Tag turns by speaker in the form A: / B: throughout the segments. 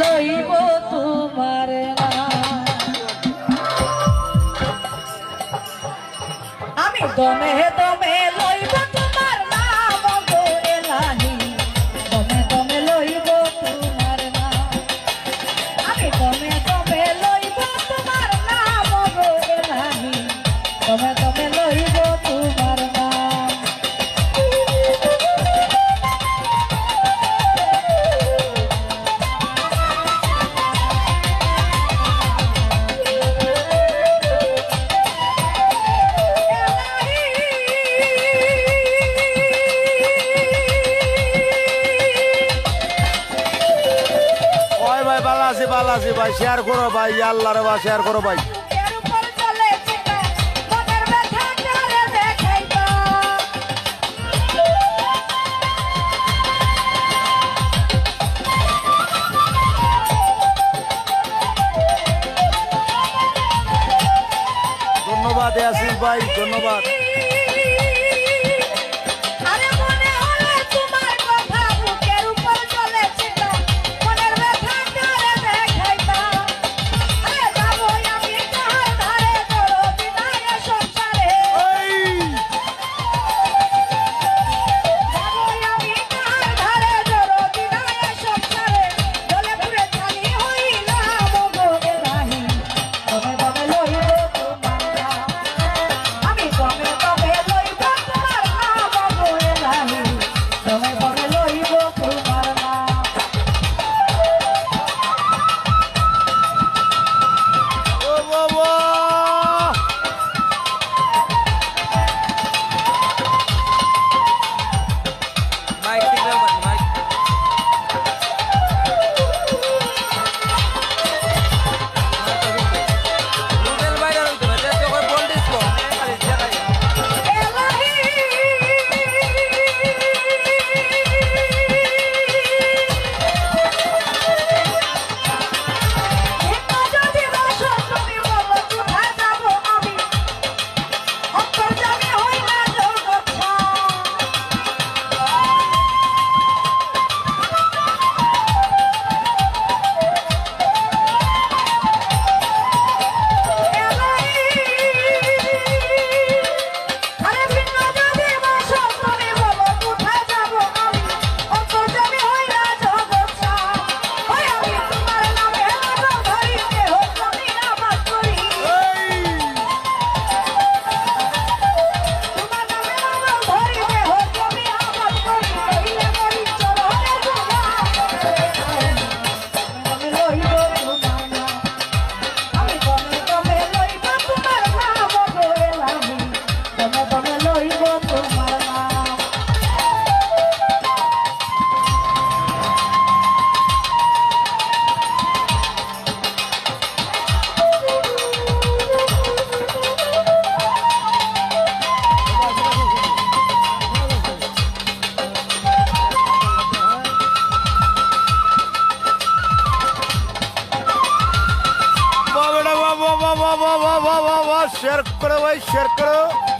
A: লইব তোমার আমি? দমে
B: ভাই শেয়ার করো ভাই আল্লাহরে ভাই। শেয়ার করো ভাই ধন্যবাদ ভাই ধন্যবাদ।
A: ਸ਼ੇਅਰ ਕਰੋ ਬਾਈ ਸ਼ੇਅਰ ਕਰੋ।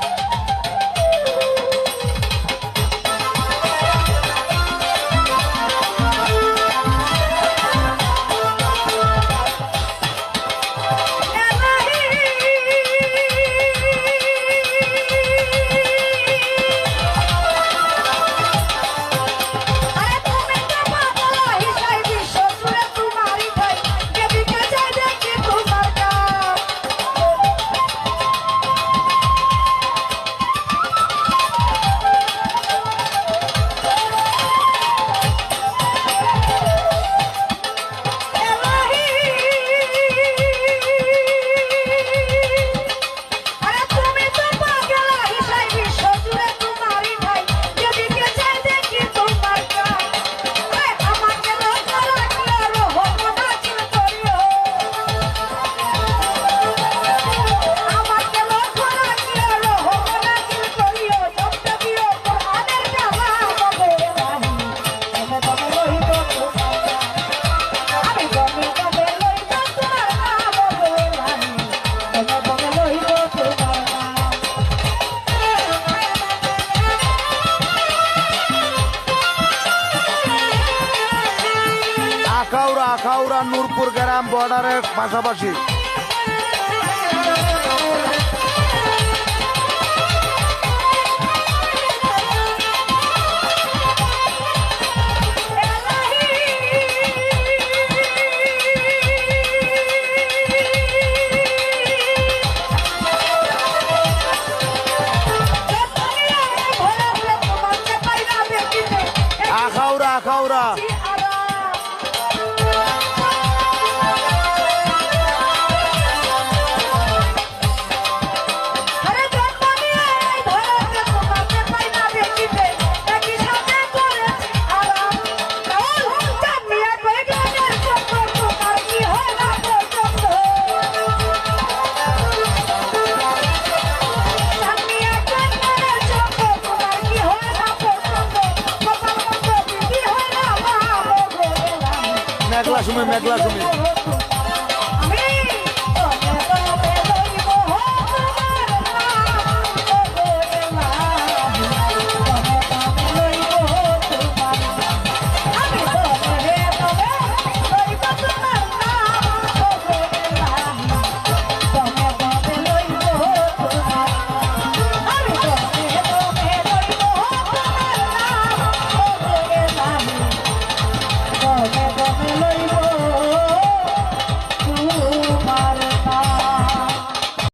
B: আখাউড়া নূরপুর গ্রাম বর্ডারের পাশাপাশি। Kaura, Megla Jumento, Megla
A: Jumento.